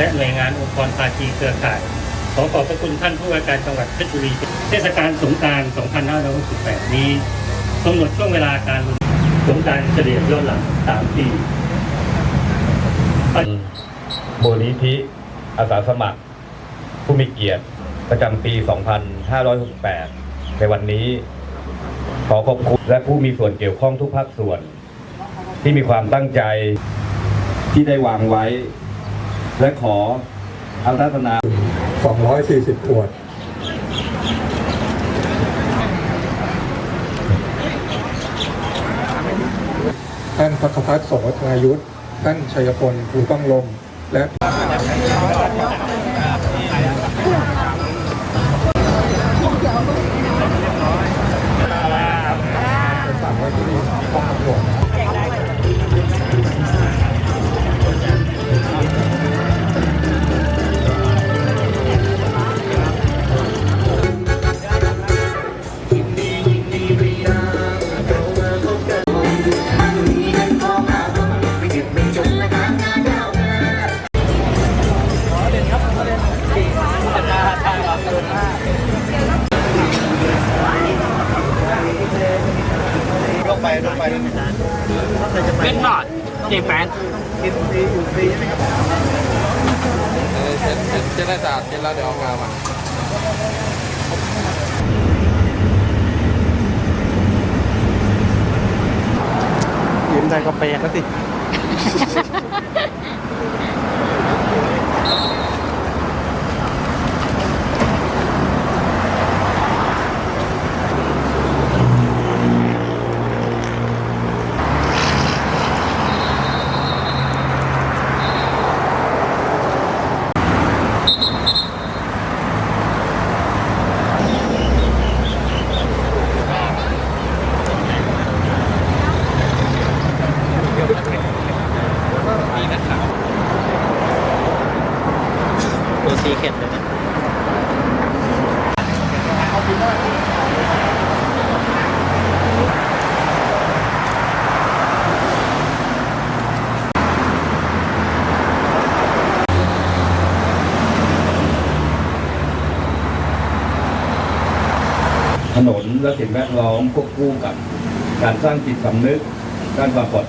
และหน่วยงานองค์กรภาคีเครือข่าย ขอขอบพระคุณท่านผู้ว่าการจังหวัดเพชรบุรี เทศกาลสงกานต์2568 นี้กำหนดช่วงเวลาการสงการเฉลี่ยย้อนหลัง 3 ปีมูลนิธิอาสาสมัคร ผู้มีเกียรติประจำปี 2568 ในวันนี้ ขอขอบคุณและผู้มีส่วนเกี่ยวข้องทุกภาคส่วน ที่มีความตั้งใจที่ได้วางไว้ และขออารัธนา 240 ขวด ท่านพักพัฒน์โสธนายุทธ ท่านชัยพลภูต้องลม และ เป็นหนอดเจแปนเช็ดเช็ดเช็ดให้สะอาดเช็ดแล้วเดี๋ยวเอางามายิ้มได้ก็เปย์ก็สิ ตัวซีเข็ดเลยนะถนนและสิ่งแวดล้อมควบคู่กับ การสร้างจิตสำนึกด้านความปลอดภัย